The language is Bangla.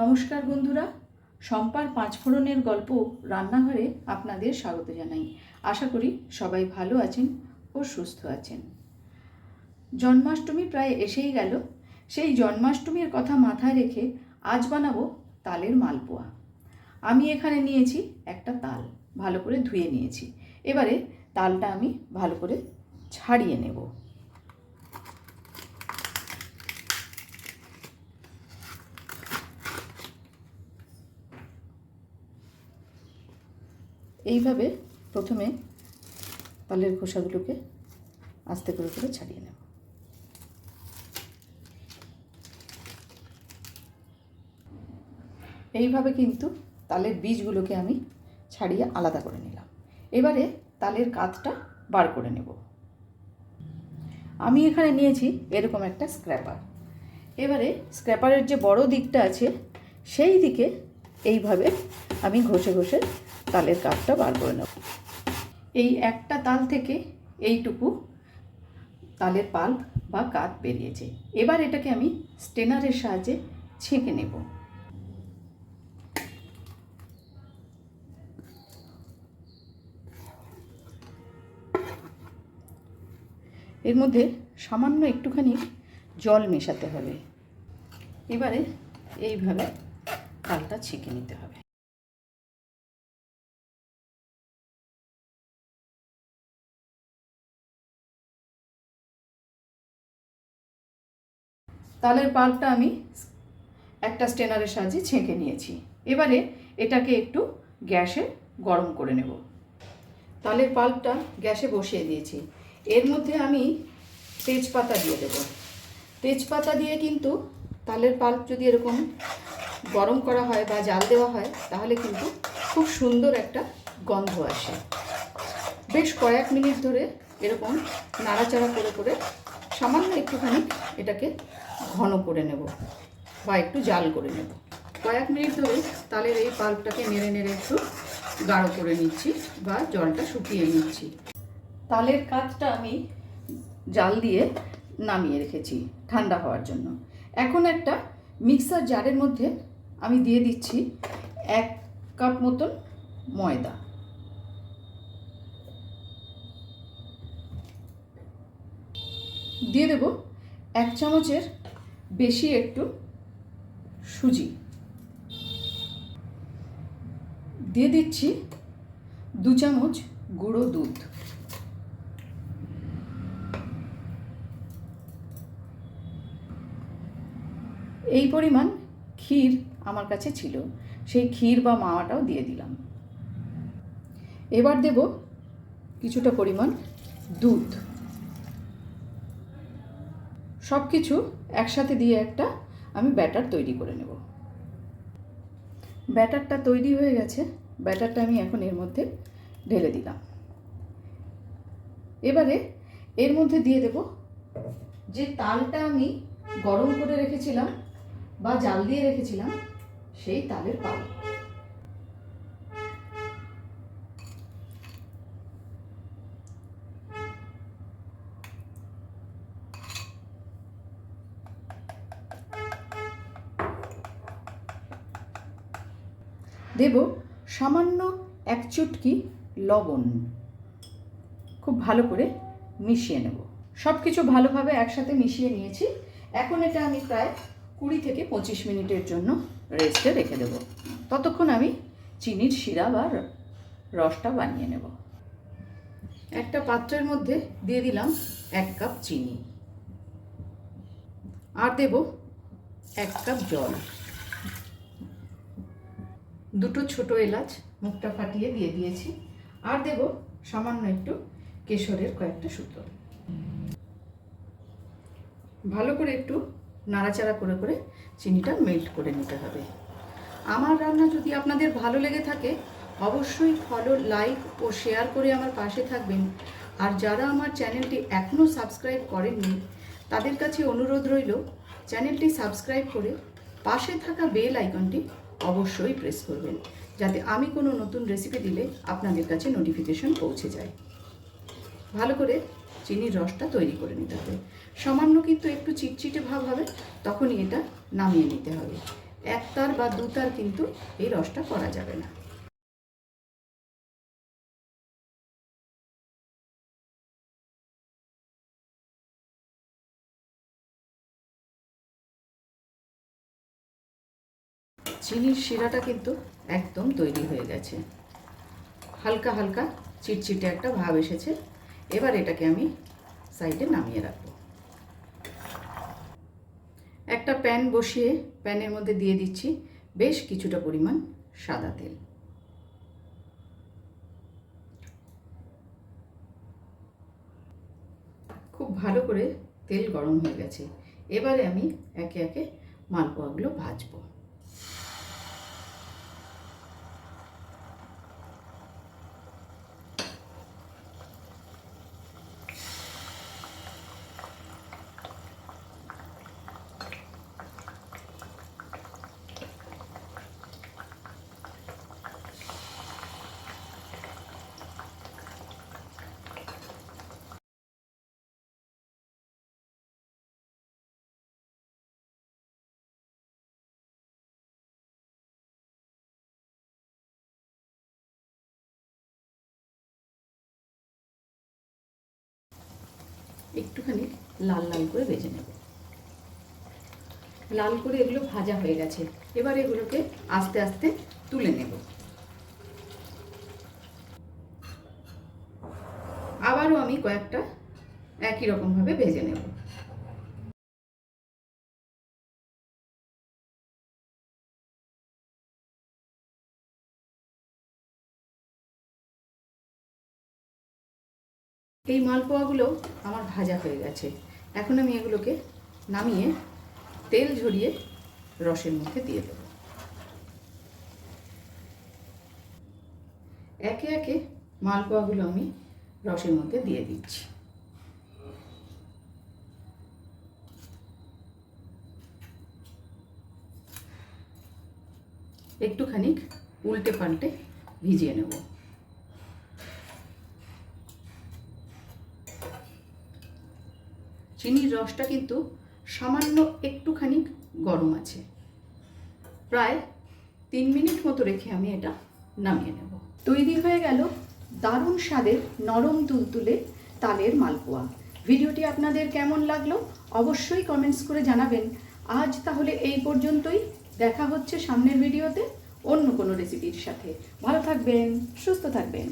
নমস্কার বন্ধুরা, সম্পার পাঁচফোড়নের গল্প রান্নাঘরে আপনাদের স্বাগত জানাই। আশা করি সবাই ভালো আছেন ও সুস্থ আছেন। জন্মাষ্টমী প্রায় এসেই গেল। সেই জন্মাষ্টমীর কথা মাথায় রেখে আজ বানাবো তালের মালপোয়া। আমি এখানে নিয়েছি একটা তাল, ভালো করে ধুয়ে নিয়েছি। এবারে তালটা আমি ভালো করে ছাড়িয়ে নেব। এইভাবে প্রথমে তালের খোসাগুলোকে আস্তে করে করে ছাড়িয়ে নেব। এইভাবে কিন্তু তালের বীজগুলোকে আমি ছাড়িয়ে আলাদা করে নিলাম। এবারে তালের কাতটা বার করে নেব। আমি এখানে নিয়েছি এরকম একটা স্ক্র্যাপার এবারে স্ক্র্যাপারের যে বড় দিকটা আছে, সেই দিকে এইভাবে আমি ঘষে ঘষে তালের কাঠটা বার করে নেব। এই একটা তাল থেকে এইটুকু তালের পাল্প বা কাঠ বেরিয়েছে। এবার এটাকে আমি স্টেনারের সাহায্যে ছেঁকে নেব। এর মধ্যে সামান্য একটুখানি জল মেশাতে হবে। এবারে এইভাবে তালটা ছেঁকে নিতে হবে। তালের পাল্পটা আমি একটা স্টেনারের সাহায্যে ছেঁকে নিয়েছি। এবারে এটাকে একটু গ্যাসে গরম করে নেব। তালের পাল্পটা গ্যাসে বসিয়ে দিয়েছি। এর মধ্যে আমি তেজপাতা দিয়ে দেব। তেজপাতা দিয়ে কিন্তু তালের পাল্প যদি এরকম গরম করা হয় বা জাল দেওয়া হয়, তাহলে কিন্তু খুব সুন্দর একটা গন্ধ আসে। বেশ কয়েক মিনিট ধরে এরকম নাড়াচাড়া করে করে সামান্য একটুখানি এটাকে ঘন করে নেব বা একটু জাল করে নেব। কয়েক মিনিট ধরে তালের এই পাল্পটাকে নেড়ে নেড়ে একটু গাঢ় করে নিচ্ছি বা জলটা শুকিয়ে নিচ্ছি। তালের কাঠটা আমি জাল দিয়ে নামিয়ে রেখেছি ঠান্ডা হওয়ার জন্য। এখন একটা মিক্সার জারের মধ্যে আমি দিয়ে দিচ্ছি এক কাপ মতন ময়দা। দিয়ে দেব এক চামচের বেশি একটু সুজি। দিয়ে দিচ্ছি দু চামচ গুঁড়ো দুধ। এই পরিমাণ ক্ষীর আমার কাছে ছিল, সেই ক্ষীর বা মাওয়াটাও দিয়ে দিলাম। এবার দেব কিছুটা পরিমাণ দুধ। সব কিছু একসাথে দিয়ে একটা আমি ব্যাটার তৈরি করে নেব। ব্যাটারটা তৈরি হয়ে গেছে, ব্যাটারটা আমি এখন এর মধ্যে ঢেলে দিলাম। এবারে এর মধ্যে দিয়ে দেব যে তালটা আমি গরম করে রেখেছিলাম বা জাল দিয়ে রেখেছিলাম, সেই তালের পাল। দেব সামান্য এক চুটকি লবণ। খুব ভালো করে মিশিয়ে নেব। সব কিছু ভালোভাবে একসাথে মিশিয়ে নিয়েছি। এখন এটা আমি প্রায় কুড়ি থেকে পঁচিশ মিনিটের জন্য রেস্টে রেখে দেব। ততক্ষণ আমি চিনির শিরা বা রসটা বানিয়ে নেব। একটা পাত্রের মধ্যে দিয়ে দিলাম এক কাপ চিনি। আর দেব এক কাপ জল। দুটো ছোট এলাচ মুখটা ফাটিয়ে দিয়ে দিয়েছি। আর দেব সামান্য একটু কেশরের কয়েকটা সুতো। ভালো করে একটু নাড়াচাড়া করে করে চিনিটা মেল্ট করে নিতে হবে। আমার রান্না যদি আপনাদের ভালো লেগে থাকে, অবশ্যই ফলো লাইক ও শেয়ার করে আমার পাশে থাকবেন। আর যারা আমার চ্যানেলটি এখনও সাবস্ক্রাইব করেননি, তাদের কাছে অনুরোধ রইল, চ্যানেলটি সাবস্ক্রাইব করে পাশে থাকা বেল আইকনটি অবশ্যই প্রেস করবেন, যাতে আমি কোনো নতুন রেসিপি দিলে আপনাদের কাছে নোটিফিকেশন পৌঁছে যায়। ভালো করে চিনির রসটা তৈরি করে নিতে হবে। সামান্য কিন্তু একটু চিটচিটে ভাব হবে, তখনই এটা নামিয়ে নিতে হবে। এক তার বা দু তার কিন্তু এই রসটা করা যাবে না। চিনির শিরাটা কিন্তু একদম তৈরি হয়ে গেছে। হালকা হালকা চিটচিটে একটা ভাব এসেছে। এবার এটাকে আমি সাইডে নামিয়ে রাখব। একটা প্যান বসিয়ে প্যানের মধ্যে দিয়ে দিচ্ছি বেশ কিছুটা পরিমাণ সাদা তেল। খুব ভালো করে তেল গরম হয়ে গেছে। এবারে আমি একে একে মালপোয়াগুলো ভাজবো। একটুখানি লাল লাল করে ভেজে নেব। লাল করে এগুলো ভাজা হয়ে গেছে। এবার এগুলোকে আস্তে আস্তে তুলে নেব। আবারও আমি কয়েকটা একই রকমভাবে ভেজে নেব। এই মালপোয়াগুলো আমার ভাজা হয়ে গেছে। এখন আমি এগুলোকে নামিয়ে তেল ঝরিয়ে রসের মধ্যে দিয়ে দেবো। একে একে মালপোয়াগুলো আমি রসের মধ্যে দিয়ে দিচ্ছি। একটুখানি উল্টে পাল্টে ভিজিয়ে নেব। চিনির রসটা কিন্তু সামান্য একটুখানি গরম আছে। প্রায় তিন মিনিট মতো রেখে আমি এটা নামিয়ে নেব। তৈরি হয়ে গেল দারুণ স্বাদের নরম তুলতুলে তালের মালপোয়া। ভিডিওটি আপনাদের কেমন লাগল অবশ্যই কমেন্টস করে জানাবেন। আজ তাহলে এই পর্যন্তই। দেখা হচ্ছে সামনের ভিডিওতে অন্য কোনো রেসিপির সাথে। ভালো থাকবেন, সুস্থ থাকবেন।